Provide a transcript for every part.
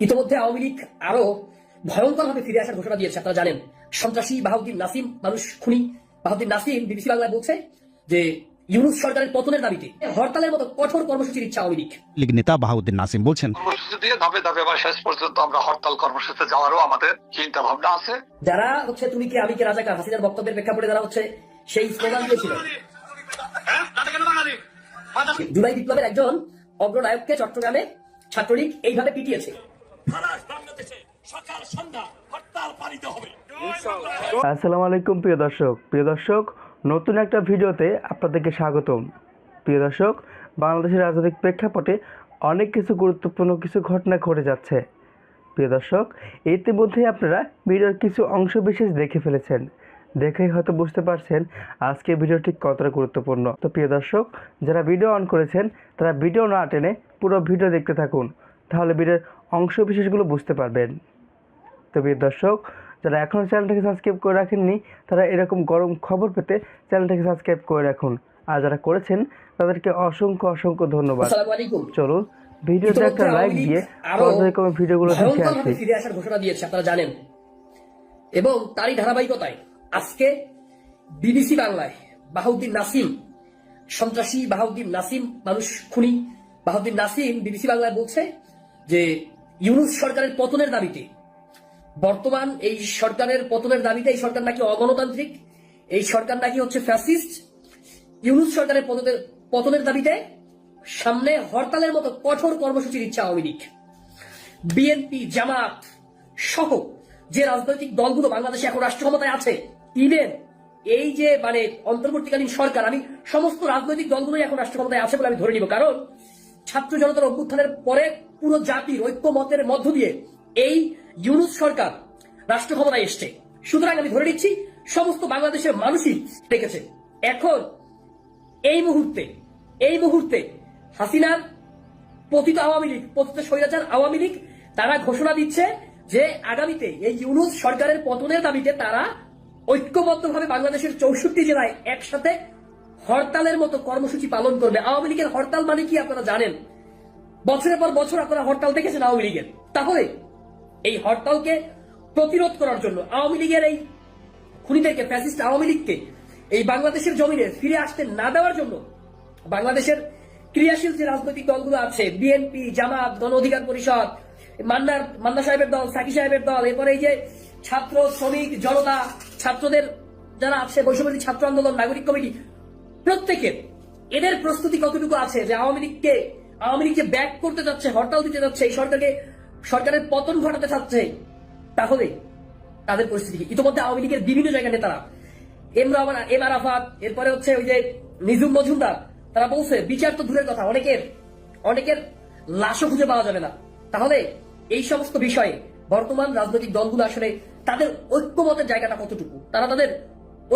ইতিমধ্যে আওয়ামী লীগ আরও ভয়ঙ্কর ভাবে ফিরে আসার ঘোষণা দিয়েছে আপনারা জানেন। সন্ত্রাসী বাহাউদ্দিন নাসিম মানুষ খুনি বাহাউদ্দিন নাসিম বিবিসি বাংলায় বলছে যে ইউনুস সরকারের পতনের দাবিতে হরতালের মতো কঠোর কর্মসূচির ইচ্ছা আওয়ামী লীগ। লীগ নেতা বাহাউদ্দিন নাসিম বলছেন কর্মসূচি দিয়ে ধাপে ধাপে বা শেষ পর্যন্ত আমরা হরতাল কর্মসূচিতে যাওয়ারও আমাদের চিন্তা ভাবনা আছে। যারা হচ্ছে তুমি কি আমি কি রাজাকার? হাসিনার বক্তব্যের প্রেক্ষাপটে যারা হচ্ছে সেই স্লোগান দিয়েছিল। জুলাই বিপ্লবের একজন অগ্রনায়ককে চট্টগ্রামে ছাত্রলীগ এইভাবে পিটিয়েছে। আসসালামু আলাইকুম প্রিয় দর্শক। প্রিয় দর্শক নতুন একটা ভিডিওতে আপনাদেরকে স্বাগতম। প্রিয় দর্শক বাংলাদেশের রাজনৈতিক প্রেক্ষাপটে অনেক কিছু গুরুত্বপূর্ণ কিছু ঘটনা ঘটে যাচ্ছে। প্রিয় দর্শক ইতিমধ্যেই আপনারা ভিডিওর কিছু অংশ বিশেষ দেখে ফেলেছেন। দেখেই হয়তো বুঝতে পারছেন আজকে ভিডিওটি কতটা গুরুত্বপূর্ণ। তো প্রিয় দর্শক যারা ভিডিও অন করেছেন তারা ভিডিও না টেনে পুরো ভিডিও দেখতে থাকুন তাহলে ভিডিওর অংশ বিশেষগুলো বুঝতে পারবেন। তো প্রিয় দর্শক যারা এখনও চ্যানেলটাকে সাবস্ক্রাইব করে রাখেননি তারা এরকম গরম খবর পেতে চ্যানেলটাকে সাবস্ক্রাইব করে রাখুন। আর যারা করেছেন তাদেরকে অসংখ্য অসংখ্য ধন্যবাদ। চলুন ভিডিওতে একটা লাইক দিয়ে ভিডিওগুলো দেখে আসি। আসার ঘোষণা দিয়েছে আপনারা জানেন। এবং তারই ধারাবাহিকতায় আজকে বিবিসি বাংলায় বাহাউদ্দিন নাসিম, সন্ত্রাসী বাহাউদ্দিন নাসিম, মানুষ খুনি বাহাউদ্দিন নাসিম বিবিসি বাংলায় বলছে যে ইউনুস সরকারের পতনের দাবিতে, বর্তমান এই সরকারের পতনের দাবিতে এই সরকার নাকি অগণতান্ত্রিক, এই সরকার নাকি হচ্ছে ফ্যাসিস্ট, ইউনুস সরকারের পতনের পতনের দাবিতে সামনে হরতালের মতো কঠোর কর্মসূচির ইচ্ছা আওয়ামী লীগ। বিএনপি, জামাত সহ যে রাজনৈতিক দলগুলো বাংলাদেশে এখন রাষ্ট্র ক্ষমতায় আছে ইভেন এই যে মানে অন্তর্বর্তীকালীন সরকার, আমি সমস্ত রাজনৈতিক দলগুলোই এখন রাষ্ট্র ক্ষমতায় আছে বলে আমি ধরে নিব। কারণ ছাত্র জনতার অভ্যুত্থানের পরে পুরো জাতির ঐক্যমতের মধ্য দিয়ে এই ইউনুস সরকার রাষ্ট্র ক্ষমতায় এসছে। সুতরাং আমি ধরে নিচ্ছি, সমস্ত বাংলাদেশের মানুষই দেখেছে, এখন এই মুহূর্তে এই মুহূর্তে হাসিনার পতিত আওয়ামী লীগ, পতিত স্বৈরাচার আওয়ামী লীগ, তারা ঘোষণা দিচ্ছে যে আগামীতে এই ইউনুস সরকারের পতনের দাবিতে তারা ঐক্যবদ্ধভাবে বাংলাদেশের চৌষট্টি জেলায় একসাথে হরতালের মতো কর্মসূচি পালন করবে। আওয়ামী লীগের হরতাল মানে কি আপনারা জানেন? বছরের পর বছর আপনারা হরতাল দেখেছেন আওয়ামী লীগের। তাহলে এই হরতালকে প্রতিরোধ করার জন্য আওয়ামী লীগের এই খুনিদেরকে, ফ্যাসিস্ট আওয়ামী লীগকে এই বাংলাদেশের জমিনে ফিরে আসতে না দেওয়ার জন্য বাংলাদেশের ক্রিয়াশীল যে রাজনৈতিক দলগুলো আছে, বিএনপি, জামাত, গণ অধিকার পরিষদ মান্নার মান্না সাহেবের দল, সাকি সাহেবের দল, এরপরে এই যে ছাত্র, শ্রমিক, জনতা, ছাত্রদের যারা আছে বৈষম্যী ছাত্র আন্দোলন, নাগরিক কমিটি, প্রত্যেকের এদের প্রস্তুতি কতটুকু আছে যে আওয়ামী লীগকে আওয়ামী লীগকে ব্যাক করতে যাচ্ছে, হরতাল দিতে যাচ্ছে, এই সরকারকে, সরকারের পতন ঘটাতে চাচ্ছে, তাহলে তাদের পরিস্থিতি? ইতিমধ্যে আওয়ামী লীগের বিভিন্ন জায়গা নেতারা, এম রহমান এম আরাফাত, এরপরে হচ্ছে ওই যে নিজুম মজুমদার, তারা বলছে, বিচার তো দূরের কথা, অনেকের অনেকের লাশও খুঁজে পাওয়া যাবে না তাহলে এই সমস্ত বিষয়ে বর্তমান রাজনৈতিক দলগুলো আসলে তাদের ঐক্যমতের জায়গাটা কতটুকু? তারা তাদের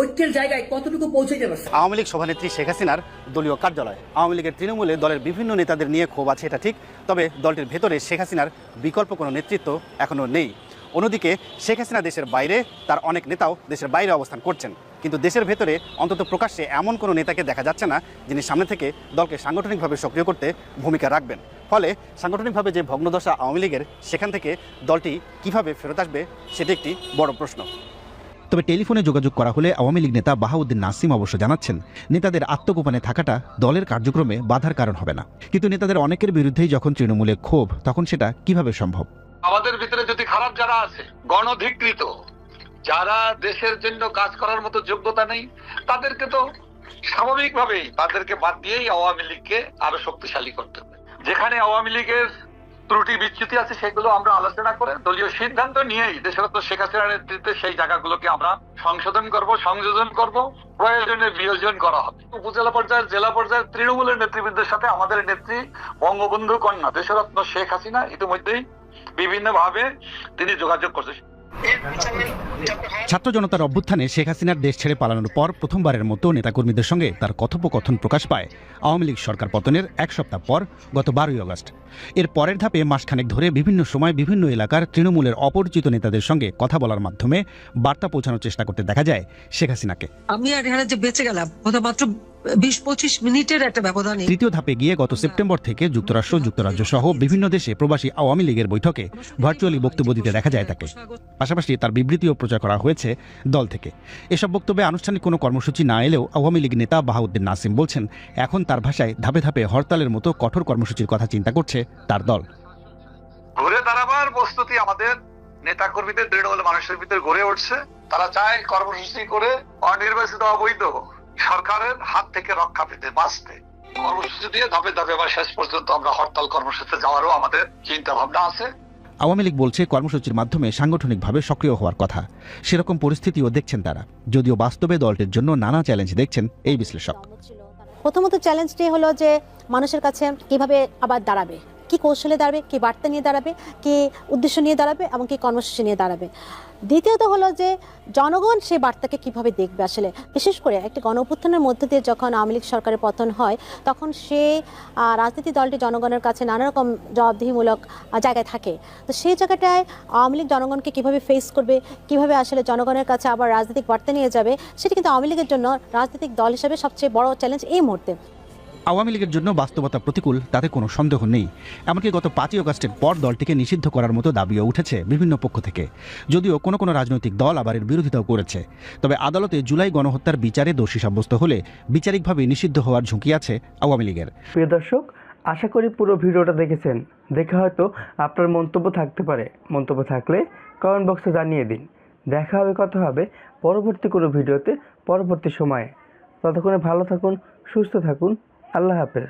ঐক্যের জায়গায় কতটুকু পৌঁছাইতে পারছে? আওয়ামী লীগ সভানেত্রী শেখ হাসিনার দলীয় কার্যালয়। আওয়ামী লীগের তৃণমূলে দলের বিভিন্ন নেতাদের নিয়ে ক্ষোভ আছে, এটা ঠিক। তবে দলটির ভেতরে শেখ হাসিনার বিকল্প কোনো নেতৃত্ব এখনও নেই। অন্যদিকে শেখ হাসিনা দেশের বাইরে, তার অনেক নেতাও দেশের বাইরে অবস্থান করছেন। কিন্তু দেশের ভেতরে অন্তত প্রকাশ্যে এমন কোনো নেতাকে দেখা যাচ্ছে না, যিনি সামনে থেকে দলকে সাংগঠনিকভাবে সক্রিয় করতে ভূমিকা রাখবেন। ফলে সাংগঠনিকভাবে যে ভগ্নদশা আওয়ামী লীগের, সেখান থেকে দলটি কীভাবে ফেরত আসবে, সেটি একটি বড় প্রশ্ন। তবে টেলিফোনে যোগাযোগ করা হলে আওয়ামী লীগ নেতা বাহাউদ্দিন নাসিম অবশ্য জানাচ্ছেন, নেতাদের আত্মগোপনে থাকাটা দলের কার্যক্রমে বাধার কারণ হবে না। কিন্তু নেতাদের অনেকের বিরুদ্ধেই যখন তৃণমূলে ক্ষোভ, তখন সেটা কীভাবে সম্ভব? আমাদের ভিতরে যদি খারাপ যারা আছে, গণধিকৃত, যারা দেশের জন্য কাজ করার মতো যোগ্যতা নেই, তাদেরকে তো স্বাভাবিকভাবেই তাদেরকে বাদ দিয়েই আওয়ামী লীগকে আরও শক্তিশালী করতে হবে। যেখানে আওয়ামী লীগের ত্রুটি বিচ্যুতি আছে, সেগুলো আমরা আলোচনা করে দলীয় সিদ্ধান্ত নিয়েই দেশরত্ন শেখ হাসিনার নেতৃত্বে সেই জায়গাগুলোকে আমরা সংশোধন করব, সংযোজন করব, প্রয়োজনে বিয়োজন করা হবে। উপজেলা পর্যায়ের, জেলা পর্যায়ের তৃণমূলের নেতৃবৃন্দের সাথে আমাদের নেত্রী বঙ্গবন্ধু কন্যা, দেশরত্ন শেখ হাসিনা ইতিমধ্যেই বিভিন্ন ভাবে তিনি যোগাযোগ করছেন ছাত্র জনতার অভ্যুত্থানে শেখ হাসিনার দেশ ছেড়ে পালানোর পর প্রথমবারের মতো নেতাকর্মীদের সঙ্গে তার কথোপকথন প্রকাশ পায় আওয়ামী লীগ সরকার পতনের এক সপ্তাহ পর গত বারোই আগস্ট। এর পরের ধাপে মাসখানেক ধরে বিভিন্ন সময় বিভিন্ন এলাকার তৃণমূলের অপরিচিত নেতাদের সঙ্গে কথা বলার মাধ্যমে বার্তা পৌঁছানোর চেষ্টা করতে দেখা যায় শেখ হাসিনাকে। আমি আর এখানে যে বেঁচে গেলাম মাত্র বিশ পঁচিশ মিনিটের একটা ব্যবধানে তৃতীয় ধাপে গিয়ে গত সেপ্টেম্বর থেকে যুক্তরাষ্ট্র যুক্তরাজ্য সহ বিভিন্ন দেশে প্রবাসী আওয়ামী লীগের বৈঠকে ভার্চুয়ালি বক্তব্য দিতে দেখা যায় তাকে। পাশাপাশি তার বিবৃতিও প্রচার করা হয়েছে। দল থেকে। এসব বক্তব্যে আনুষ্ঠানিক কোনো কর্মসূচি না এলেও আওয়ামী লীগ নেতা বাহাউদ্দিন নাসিম বলছেন, এখন তার ভাষায় ধাপে ধাপে হরতালের মতো কঠোর কর্মসূচির কথা চিন্তা করছে তার দল। ঘুরে দাঁড়াবার প্রস্তুতি আমাদের নেতা কর্মীদের তৃণমূল মানুষের ভিতরে গড়ে উঠছে। তারা চায় কর্মসূচি করে অনির্বাচিত, অবৈধ সরকারের হাত থেকে রক্ষা পেতে, বাঁচতে। কর্মসূচি দিয়ে ধাপে ধাপে বা শেষ পর্যন্ত আমরা হরতাল কর্মসূচিতে যাওয়ারও আমাদের চিন্তা ভাবনা আছে। আওয়ামী লীগ বলছে কর্মসূচির মাধ্যমে সাংগঠনিকভাবে সক্রিয় হওয়ার কথা। সেরকম পরিস্থিতিও দেখছেন তারা। যদিও বাস্তবে দলটির জন্য নানা চ্যালেঞ্জ দেখছেন এই বিশ্লেষক। প্রথমত চ্যালেঞ্জটি হলো যে মানুষের কাছে কীভাবে আবার দাঁড়াবে। কি কৌশলে দাঁড়াবে, কি বার্তা নিয়ে দাঁড়াবে, কি উদ্দেশ্য নিয়ে দাঁড়াবে এবং কি কর্মসূচি নিয়ে দাঁড়াবে। দ্বিতীয়ত হলো যে, জনগণ সেই বার্তাকে কীভাবে দেখবে আসলে? বিশেষ করে একটি গণ অভ্যুত্থানের মধ্য দিয়ে যখন আওয়ামী লীগ সরকারের পতন হয়, তখন সে রাজনীতি দলটি জনগণের কাছে নানা রকম জবাবদিহিমূলক জায়গায় থাকে। তো সেই জায়গাটায় আওয়ামী লীগ জনগণকে কীভাবে ফেস করবে, কীভাবে আসলে জনগণের কাছে আবার রাজনৈতিক বার্তা নিয়ে যাবে, সেটি কিন্তু আওয়ামী লীগের জন্য রাজনৈতিক দল হিসেবে সবচেয়ে বড় চ্যালেঞ্জ এই মুহূর্তে। আওয়ামী লীগের জন্য বাস্তবতা প্রতিকূল, তাতে কোনো সন্দেহ নেই। এমনকি গত পাঁচই আগস্টের পর দলটিকে নিষিদ্ধ করার মতো দাবিও উঠেছে বিভিন্ন পক্ষ থেকে। যদিও কোনো কোনো রাজনৈতিক দল আবার এর বিরোধিতাও করেছে। তবে আদালতে জুলাই গণহত্যার বিচারে দোষী সাব্যস্ত হলে বিচারিকভাবে নিষিদ্ধ হওয়ার ঝুঁকি আছে আওয়ামী লীগের। প্রিয় দর্শক, আশা করি পুরো ভিডিওটা দেখেছেন। দেখে হয়তো আপনার মন্তব্য থাকতে পারে। মন্তব্য থাকলে কমেন্ট বক্সে জানিয়ে দিন। দেখা হবে, কথা হবে পরবর্তী কোনো ভিডিওতে পরবর্তী সময়ে। ততক্ষণে ভালো থাকুন, সুস্থ থাকুন। আল্লাহ হাফেজ।